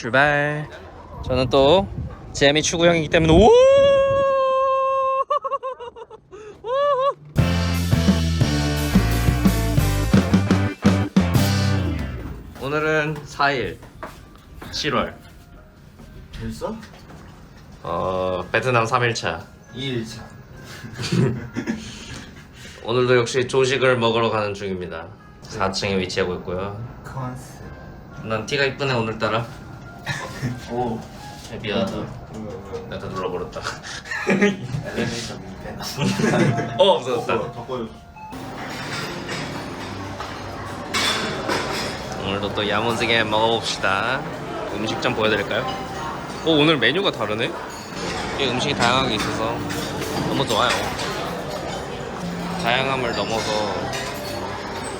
출발. 저는 또 재미 추구형이기 때문에 오! 오늘은 4일 7월. 벌써? 어 베트남 3일차. 2일차. 오늘도 역시 조식을 먹으러 가는 중입니다. 4층에 위치하고 있고요. 컨셉 난 티가 이쁘네 오늘따라 오. 미안하다. 어, 내가 눌러버렸다. 엘리베이터 밑에 어 없어졌다. 덕거였어. 오늘도 또 야무지게 먹어봅시다. 음식 좀 보여드릴까요? 오 오늘 메뉴가 다르네? 음식이 다양하게 있어서 너무 좋아요. 다양함을 넘어서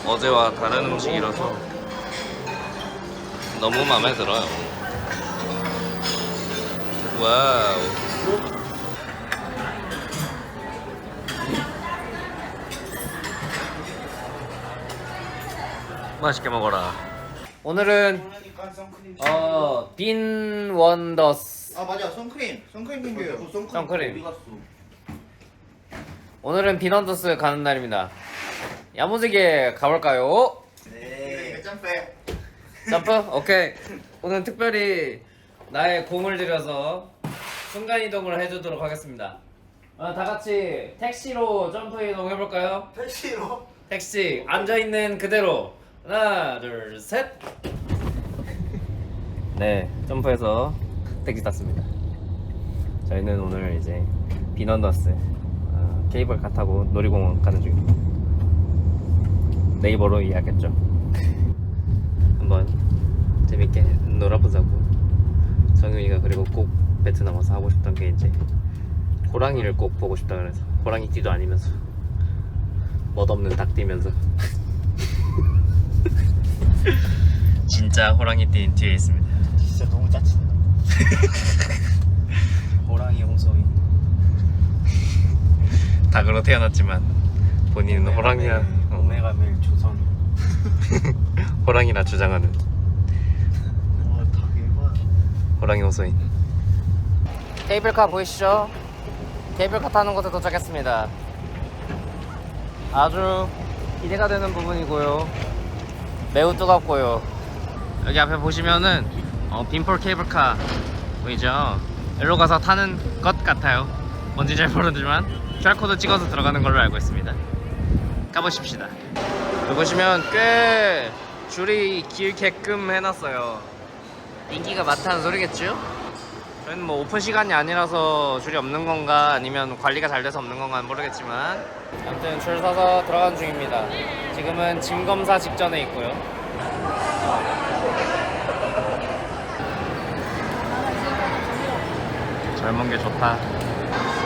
어제와 다른 음식이라서 너무 마음에 들어요 와우 맛있게 먹어라 오늘은 어, 빈 원더스. 아 맞아 선크림 선크림 챙겨요 선크림, 선크림. 어디 갔어 오늘은 빈 원더스 가는 날입니다. 야무지게 가볼까요? 네 짬빼 점프? 오케이. 오늘 특별히 나의 공을 들여서 순간 이동을 해주도록 하겠습니다. 어, 다 같이 택시로 점프 이동 해볼까요? 택시로 택시 앉아 있는 그대로 하나 둘 셋. 네 점프해서 택시 탔습니다. 저희는 오늘 이제 비넌더스 어, 케이블카 타고 놀이공원 가는 중입니다. 네이버로 예약했죠. 한번 재밌게 놀아보자고. 성윤이가 그리고 꼭 베트남 와서 하고 싶던 게 이제 호랑이를 꼭 보고 싶다 그래서 호랑이 띠도 아니면서 멋없는 닭 뛰면서. 진짜 호랑이 띠 뒤에 있습니다. 진짜 너무 짜친다 호랑이 홍소희 닭으로 태어났지만 본인은 호랑이야. 어, 오메가 밀 조선. 호랑이라 주장하는 호랑이 호소인. 케이블카 보이시죠? 케이블카 타는 곳에 도착했습니다. 아주 기대가 되는 부분이고요. 매우 뜨겁고요. 여기 앞에 보시면은 어, 빈폴 케이블카 보이죠? 일로 가서 타는 것 같아요. 뭔지 잘 모르지만 QR코드 찍어서 들어가는 걸로 알고 있습니다. 가보십시다. 여기 보시면 꽤 줄이 길게끔 해놨어요. 인기가 많다는 소리겠죠? 저희는 뭐 오픈 시간이 아니라서 줄이 없는 건가 아니면 관리가 잘 돼서 없는 건가 모르겠지만 아무튼 줄 서서 들어가는 중입니다. 지금은 짐 검사 직전에 있고요. 젊은 게 좋다.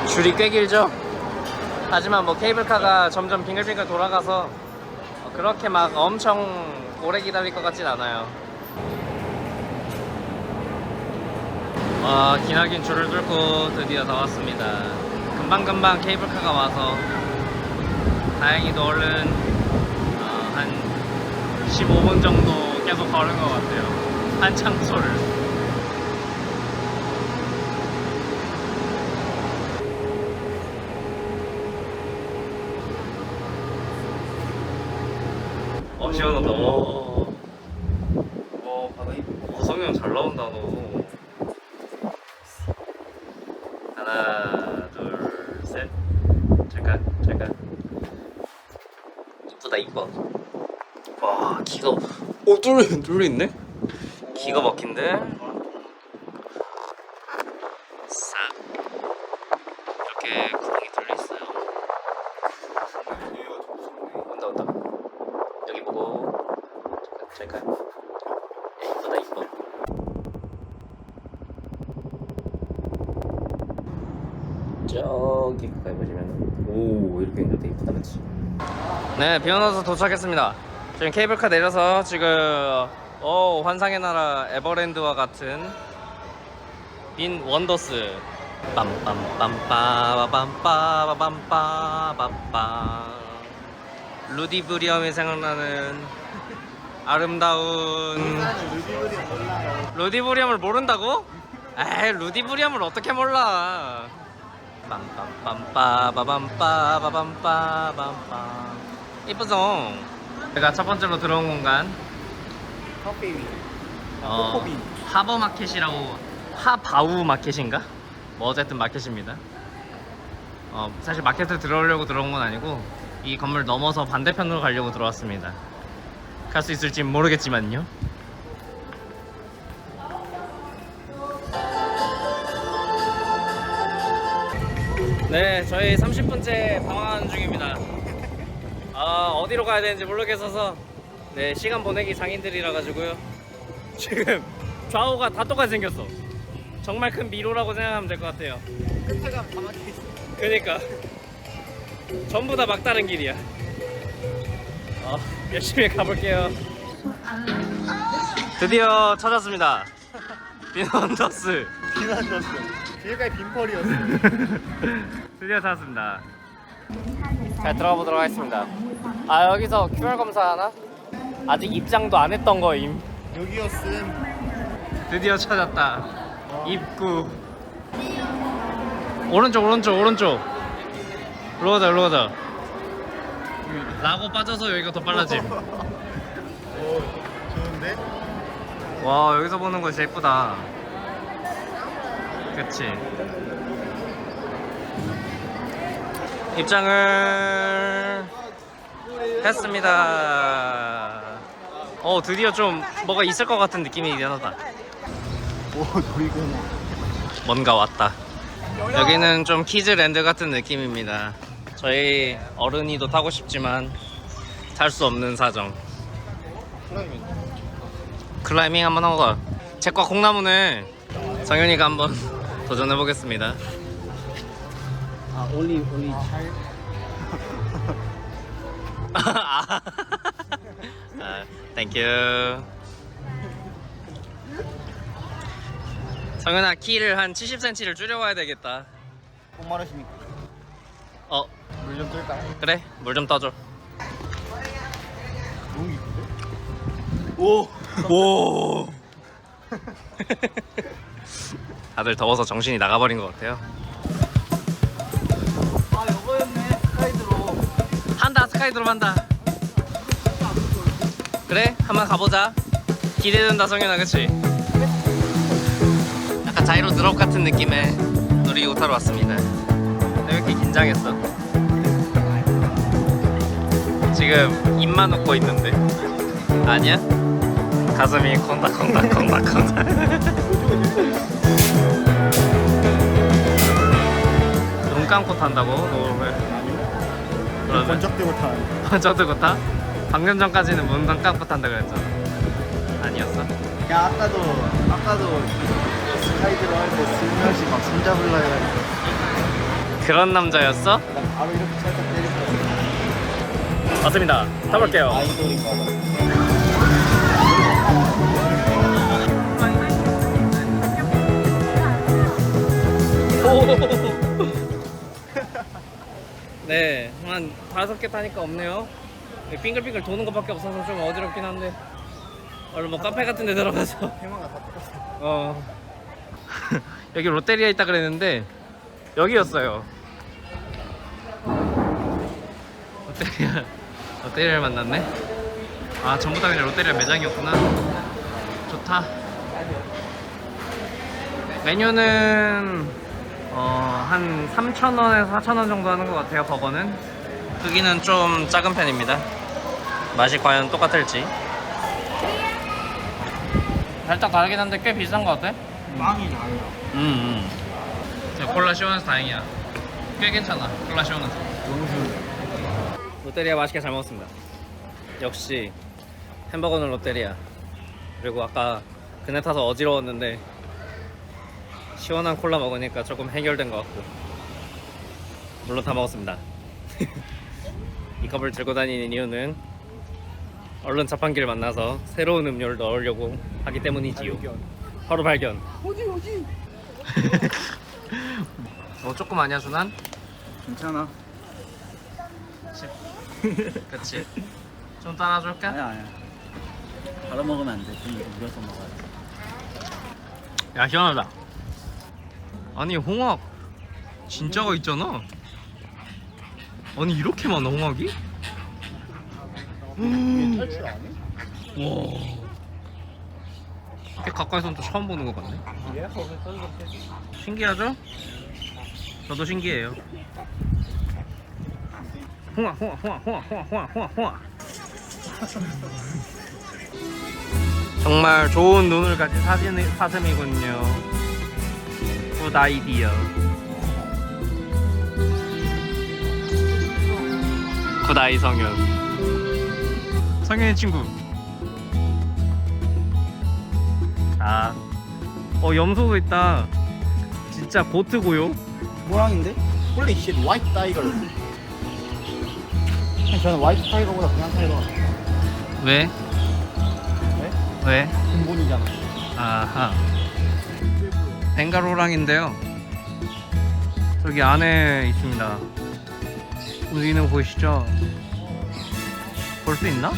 줄이 꽤 길죠? 하지만 뭐 케이블카가 점점 빙글빙글 돌아가서 어, 그렇게 막 엄청 오래 기다릴 것 같진 않아요. 와 기나긴 줄을 뚫고 드디어 다 왔습니다. 금방금방 케이블카가 와서 다행히도 얼른 어, 한 15분 정도 계속 걸은 것 같아요. 한 장소를. 어 시원하다. 와, 와 바다 이쁘 어, 성형 잘 나온다 너 하나 둘셋 잠깐 잠깐 이쁘다 이뻐 와 기가 오 뚫려 뚫려 있네? 기가 막힌데? 싹. 이렇게 구멍이 뚫려 있어요. 여기 보고. 잠깐 잠깐 저기 가까이 보시면 오 이렇게 있는데 이쁘다 그치? 네 비어너서 도착했습니다 지금 케이블카 내려서 지금 어 환상의 나라 에버랜드와 같은 빈 원더스 빰빰빰빠바빰빠바빰빠 루디 브리엄이 생각나는 아름다운. 루디브리엄을 모른다고? 에이 루디브리엄을 어떻게 몰라 빰빰빰빠바밤빠바밤빠밤빰 이쁘죠? 제가 첫 번째로 들어온 공간 커피. 어, 코코빈. 하버 마켓이라고 하바우 마켓인가? 뭐 어쨌든 마켓입니다. 어, 사실 마켓에 들어오려고 들어온 건 아니고 이 건물 넘어서 반대편으로 가려고 들어왔습니다. 갈 수 있을지 모르겠지만요. 네, 저희 30분째 방황하는 중입니다. 아, 어디로 가야 되는지 모르겠어서 네, 시간 보내기 장인들이라 가지고요. 지금 좌우가 다 똑같이 생겼어. 정말 큰 미로라고 생각하면 될 것 같아요. 끝에가 다 막혀 있어. 그니까 전부 다 막다른 길이야. 어, 열심히 가볼게요. 드디어 찾았습니다. 빈원더스. 비난졌어. 뒤에까지 빈펄이었어. 드디어 찾았습니다. 잘 들어가 보도록 하겠습니다. 아 여기서 QR 검사 하나? 아직 입장도 안 했던 거임. 여기였음. 드디어 찾았다. 입구. 오른쪽 오른쪽 오른쪽. 일로 가자 일로 가자. 라고 빠져서 여기가 더 빨라짐. 오, 좋은데? 와 여기서 보는 거 진짜 예쁘다. 그치. 입장을 했습니다. 어 드디어 좀 뭐가 있을 것 같은 느낌이긴 하다. 오, 놀이공원. 뭔가 왔다. 여기는 좀 키즈랜드 같은 느낌입니다. 저희 어른이도 타고 싶지만 탈 수 없는 사정. 클라이밍. 한번 하고 가. 책과 콩나무는 성현이가 한번 도전해 보겠습니다. 아, 올리 찰. 아, 땡큐. 성현아 키를 한 70cm를 줄여와야 되겠다. 꼭 마르십니까? 어 물 좀 뜰까요? 그래 물 좀 떠줘. 너무 이쁜데? 오! 오. 다들 더워서 정신이 나가버린 것 같아요. 스카이드로 한다. 그래 한번 가보자. 기대된다 성현아 그치? 약간 자이로 드롭 같은 느낌의 놀이기구 타러 왔습니다. 왜 이렇게 긴장했어? 지금 입만 웃고 있는데 아니야? 가슴이 콩닥콩닥콩닥콩닥 눈 감고 탄다고? 노을 그러면. 번쩍 들고 타? 방금 전까지는 문 감고 탄다 그랬잖아 아니었어? 야, 아까도, 아까도 스카이드로 할때 슬며시 막 손잡을라 해가지고. 그런 남자였어? 나 바로 이렇게 살짝 때릴 거 맞습니다 타볼게요 아이돌인가 봐. 네, 한 다섯 개 타니까 없네요. 네, 빙글빙글 도는 것밖에 없어서 좀 어지럽긴 한데. 얼른 뭐 카페 같은 데 들어가서. 해마가 다 똑같아. 어. 여기 롯데리아 있다 그랬는데, 여기였어요. 롯데리아, 롯데리아를 만났네? 아, 전부 다 그냥 롯데리아 매장이었구나. 좋다. 메뉴는 어, 한 3,000원에서 4,000원 정도 하는 것 같아요, 버거는. 크기는 좀 작은 편입니다. 맛이 과연 똑같을지. 살짝 다르긴 한데 꽤 비싼 것 같아. 빵이 달라. 음, 음. 저 콜라 시원해서 다행이야. 꽤 괜찮아, 콜라 시원해서. 너무. 롯데리아 맛있게 잘 먹었습니다. 역시 햄버거는 롯데리아. 그리고 아까 그네 타서 어지러웠는데 시원한 콜라 먹으니까 조금 해결된 것 같고 물론 다 먹었습니다. 이 컵을 들고 다니는 이유는 얼른 자판기를 만나서 새로운 음료를 넣으려고 하기 때문이지요. 바로 발견. 어디 어디? 뭐 조금 아니야 준한? 괜찮아. 그치. 좀 따라줄까? 아니야 아니야. 바로 먹으면 안 돼. 좀 우려서 먹어야 돼. 야 시원하다 아니 홍학 진짜가 있잖아 아니 이렇게 많아 홍학이? 음. 탈출 안 해? 와 이렇게 가까이서는 또 처음 보는 것 같네 예? 거기 신기하죠? 저도 신기해요 홍학 홍학 홍학 홍학 홍학 홍학 홍학 홍학 정말 좋은 눈을 가진 사진, 사슴이군요 굿 아이디어 굿 아이 성현 성현의 친구 아, 어 염소도 있다 진짜 고트고요 모랑인데? 홀리 쉣 화이트 타이거. 저는 화이트 타이거보다 그냥 타이거 같아요. 왜? 왜? 왜? 근본이잖아. 아하 벵가로랑인데요 저기 안에 있습니다 움직이는 거 보이시죠? 볼 수 있나?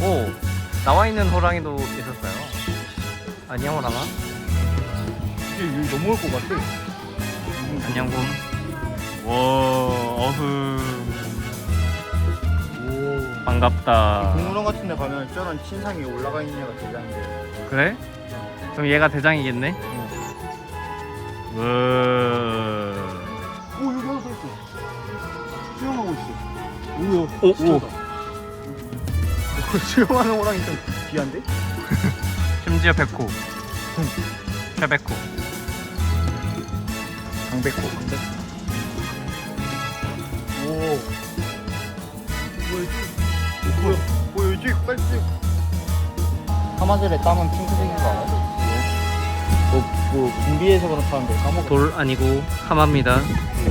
오 나와 있는 호랑이도 있었어요 안녕 호랑아 이게 여기 넘어올 것 같아. 안녕 곰 와, 어흥 오. 반갑다 동물원 같은 데 가면 저런 신상이 올라가 있는 애가 대장인데. 그래? 그럼 얘가 대장이겠네? 우오 여기 하나 써있어. 수영하고 있어. 우와. 오. 오, 수영하는 호랑이 좀 귀한데? 심지어 백호 최백호 강백호. 강백호. 오. 뭐야 이게? 뭐야? 뭐야 이게 빨리. 하마들의 땀은 핑크색인 거 알아? 뭐, 뭐 준비해서 그렇다는데 까먹어. 돌 아니고 하마입니다.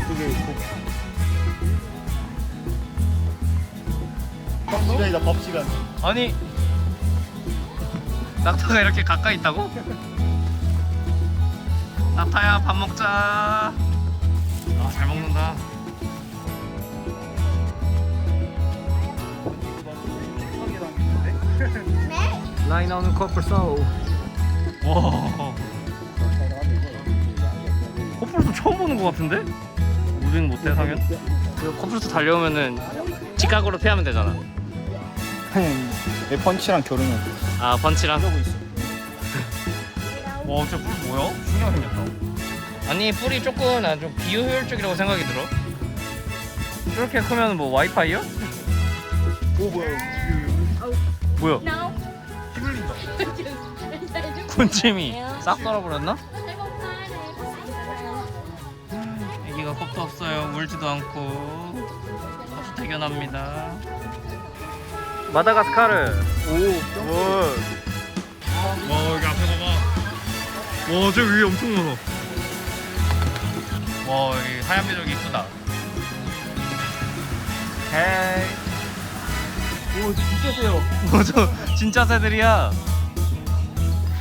그게 밥 시간이다 밥 시간. 아니 낙타가 이렇게 가까이 있다고? 낙타야 밥 먹자. 아 잘 먹는다. 라인 나오는 커플 싸우 와 처음 보는 것 같은데? 우린 못해 상현? 커플도 달려오면은 직각으로 피하면 되잖아 내 펀치랑 결혼을 아 펀치랑 하고 있어. 와, 진짜 뿔 뭐야? 신기하게 생겼다. 아니, 뿔이 조금 난 좀 비효율적이라고 생각이 들어. 이렇게 크면 뭐 와이파이요? 오 뭐야? 뭐야? No. 피 흘린다. 군침이 싹 썰어버렸나? 울지도 않고. 아주 대견합니다. 마다가스카르. 오. 와, 여기 앞에 봐봐. 와, 저 위에 엄청 많아. 와, 여기 하얀 배적이 이쁘다. 헤이. 오 진짜 세요. 맞아 진짜 새들이야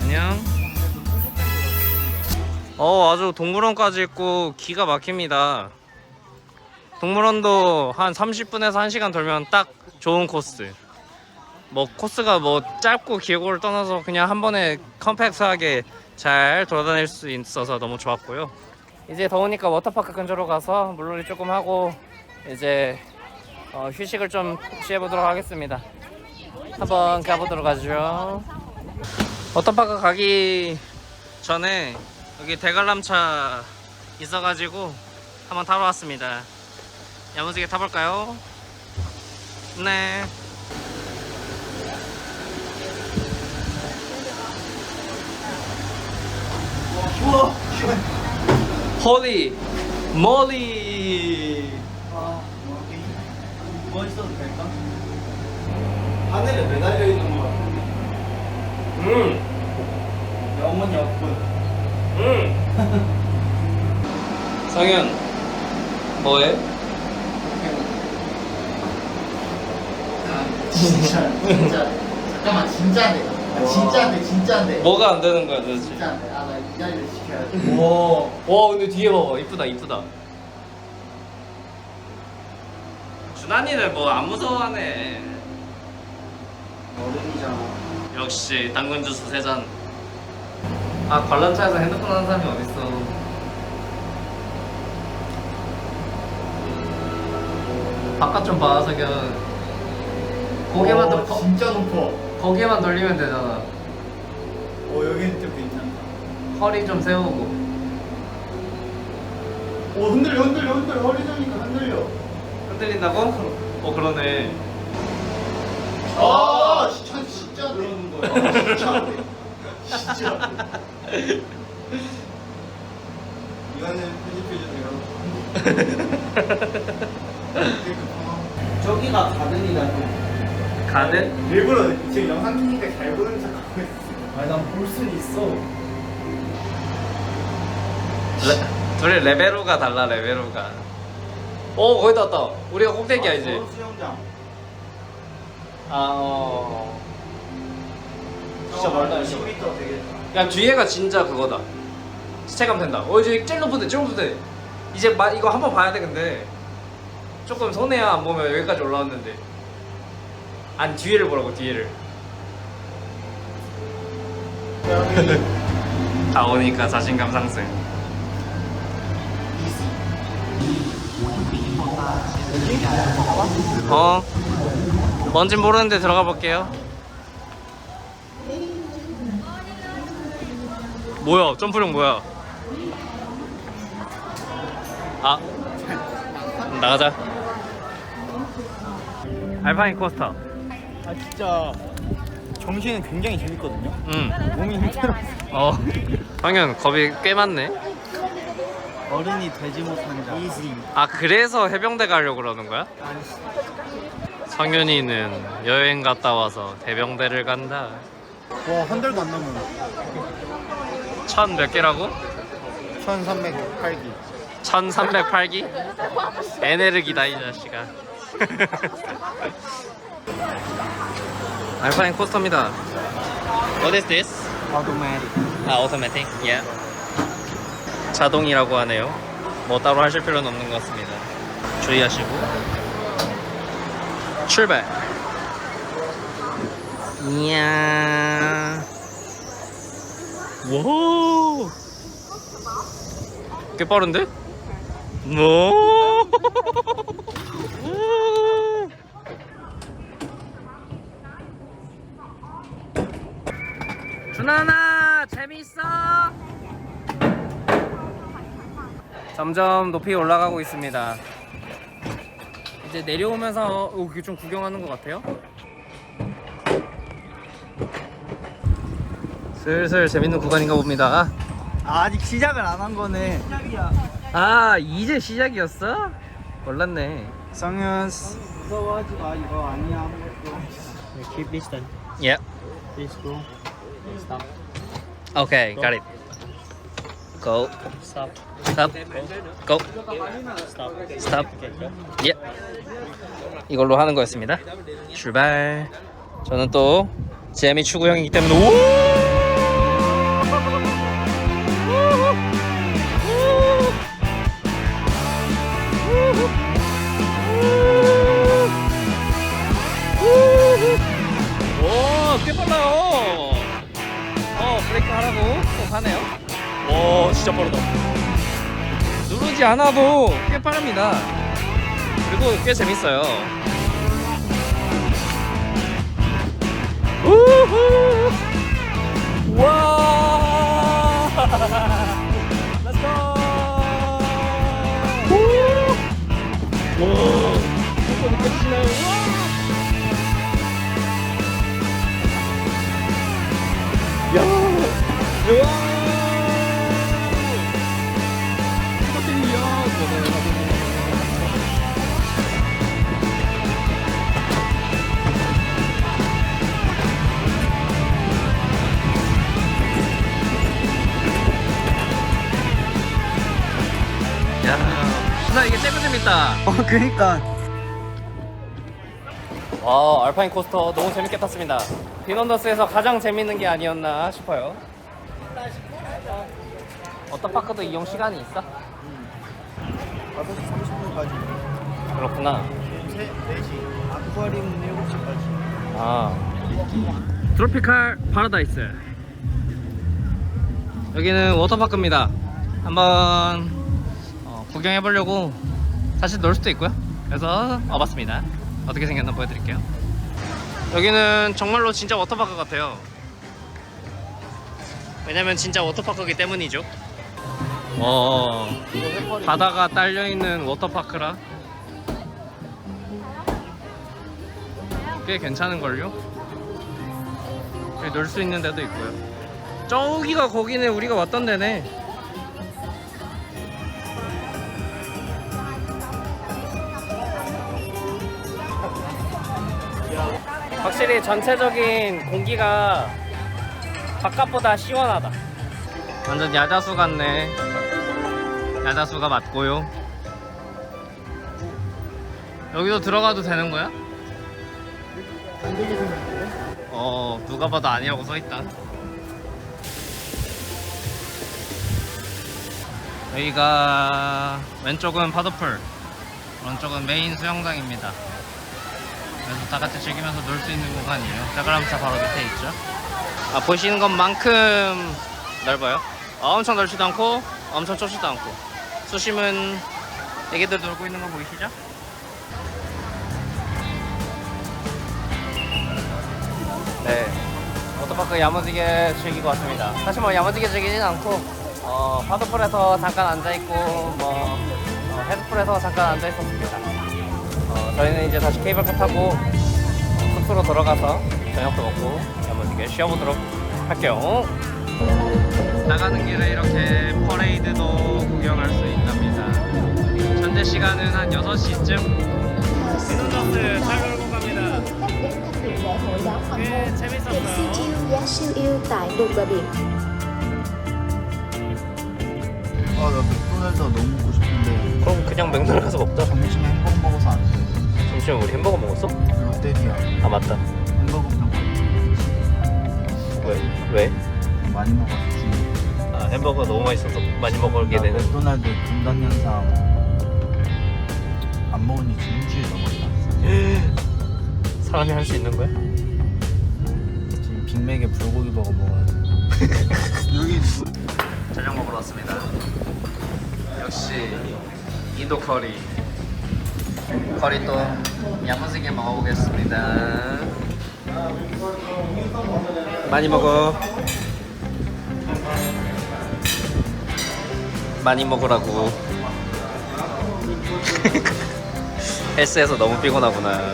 안녕 어 아주 동물원까지 있고 기가 막힙니다 동물원도 한 30분에서 1시간 돌면 딱 좋은 코스 뭐 코스가 뭐 짧고 길고를 떠나서 그냥 한 번에 컴팩트하게 잘 돌아다닐 수 있어서 너무 좋았고요 이제 더우니까 워터파크 근처로 가서 물놀이 조금 하고 이제 어, 휴식을 좀 취해 보도록 하겠습니다 한번 가보도록 하죠. 워터파크 가기 전에 여기 대관람차 있어가지고 한번 타러 왔습니다. 야무지게 타볼까요? 네. 우와. 홀리 몰리. 뭐 있어도 될까? 하늘에 매달려 있는 거 같은데. 음, 내 어머니 없군. 음. 성현, 뭐해? 진짜 진짜 잠깐만 진짜네. 아, 진짜인데 진짜인데. 뭐가 안 되는 거야 도대체? 진짜인데. 아나 이 자리를 지켜야 돼. 와, 와 근데 뒤에 봐봐 이쁘다 이쁘다 준환이는 뭐 안 무서워하네 어른이잖아. 역시 당근 주스 세 잔. 아 관람차에서 핸드폰 하는 사람이 어딨어? 바깥 좀 봐, 석연. 고개만 더, 거, 어, 진짜 높아. 고개만 돌리면 되잖아. 어 여기는 좀 괜찮다. 허리 좀 세우고. 오 흔들려 흔들려 흔들려 허리 저니까 흔들려. 흔들린다고? 어 그러네. 아 진짜 진짜 그러는 거야. 진짜. 진짜. 이거는 편집해 주세요. 저기가 가든이라고. 가든? 일부러 지금 영상 키니까 잘 보는 척 하고 있어. 아니 난 볼 순 있어. 레, 둘이 레벨로가 달라 레벨로가. 오 거의 다 왔다. 우리가 꼭대기야 이제. 서울 수영장. 아 어. 진짜 말도 안 돼. 10m 되겠다. 야 뒤에가 진짜 그거다. 시체감 된다. 어 이제 제일 높은데 제일 높은데. 이제 마, 이거 한번 봐야 돼 근데. 조금 손해야 안 보면 여기까지 올라왔는데. 아니 뒤에를 보라고 뒤에를. 다 오니까 자신감 상승. 어. 뭔진 모르는데 들어가 볼게요. 뭐야? 점프력 뭐야? 아. 나가자. 알파인 코스터. 아 진짜 정신은 굉장히 재밌거든요. 응. 몸이 힘들어. 어. 황현 겁이 꽤 많네. 어른이 되지 못한 자. 이지. 아 그래서 해병대 가려고 그러는 거야? 성윤이는 여행 갔다 와서 해병대를 간다. 와한 달도 안 남은. 천 몇 개라고? 1308기. 1308기? 에네르기다 이 자식아. 알파인 코스터입니다. What is this? 아도메리. 아, automatic. Yeah. 자동이라고 하네요. 뭐 따로 하실 필요는 없는 것 같습니다. 주의하시고. 출발. 이야. 와. 꽤 빠른데? 뭐? 준하나 재밌어? 점점 높이 올라가고 있습니다. 이제 내려오면서 어, 그게 좀 구경하는 것 같아요. 슬슬 재밌는 구간인가 봅니다. 아직 시작을 안 한 거네. 아 이제 시작이었어? 몰랐네. 성현 무서워하지 마 이거 아니야 아무것도. Keep distance. Yeah. Please go. Stop. Okay, got it. Go. Stop. Stop. Go. Stop. Stop. 예. 이걸로 하는 거였습니다. 출발. 저는 또 재미 추구형이기 때문에 오! 않아도 꽤 빠릅니다. 그리고 꽤 재밌어요. 그니까. 와, 알파인 코스터 너무 재밌게 탔습니다. 빈원더스에서 가장 재밌는 게 아니었나 싶어요. 어떤 파크도 이용 시간이 있어? 5시 30분까지. 그렇구나. 3, 4시. 아쿠아리움은 7시까지. 아. 트로피칼 파라다이스 여기는 워터파크입니다 한번 어, 구경해 보려고 사실 놀 수도 있고요. 그래서 와봤습니다. 어떻게 생겼나 보여드릴게요. 여기는 정말로 진짜 워터파크 같아요. 왜냐면 진짜 워터파크이기 때문이죠. 어 바다가 딸려있는 워터파크라 꽤 괜찮은걸요? 놀 수 있는 데도 있고요. 저기가 거기네. 우리가 왔던 데네 확실히 전체적인 공기가 바깥보다 시원하다. 완전 야자수 같네. 야자수가 맞고요. 여기도 들어가도 되는 거야? 어 누가 봐도 아니라고 써있다. 여기가 왼쪽은 파도풀 오른쪽은 메인 수영장입니다 그래서 다 같이 즐기면서 놀 수 있는 공간이에요 자그람차 바로 밑에 있죠 아 보시는 것만큼 넓어요 어, 엄청 넓지도 않고 엄청 좁지도 않고 수심은 애기들 놀고 있는 거 보이시죠? 네. 워터파크 야무지게 즐기고 왔습니다. 사실 뭐 야무지게 즐기진 않고, 어, 파도풀에서 잠깐 앉아있고, 뭐, 어, 헤드풀에서 잠깐 앉아있었습니다. 어, 저희는 이제 다시 케이블카 타고 어, 숙소로 돌아가서 저녁도 먹고 야무지게 쉬어보도록 할게요. 나가는 길에 이렇게 퍼레이드도 구경할 수 있답니다. 현재 시간은 한 6시쯤. 민원저스 잘 놀고 갑니다. 꽤 재밌었어요. Biển 아나 맥도날드 너무 먹고 싶은데 그럼 그냥 맥도날드 가서 먹자. 점심에 햄버거 먹어서 안 돼. 잠시만 우리 햄버거 먹었어? 롯데리아 아 맞다. 햄버거 왜? 왜? 많이 중요. 아 햄버거 너무 맛있어서 많이 먹게 나 되는. 맥도날드 금단 현상 안 먹은 지 지금 일주일 넘었다. 사람이 할 수 있는 거야? 지금 빅맥에 불고기 버거 먹어야 돼. 여기 저녁 먹으러 왔습니다. 역시 인도 커리. 커리 또 야무지게 먹어보겠습니다. 많이 먹어. 많이 먹으라고. 헬스에서 너무 피곤하구나.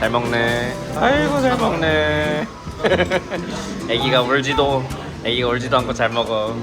잘 먹네. 아이고 잘 먹네. 애기가 울지도 애기가 울지도 않고 잘 먹어.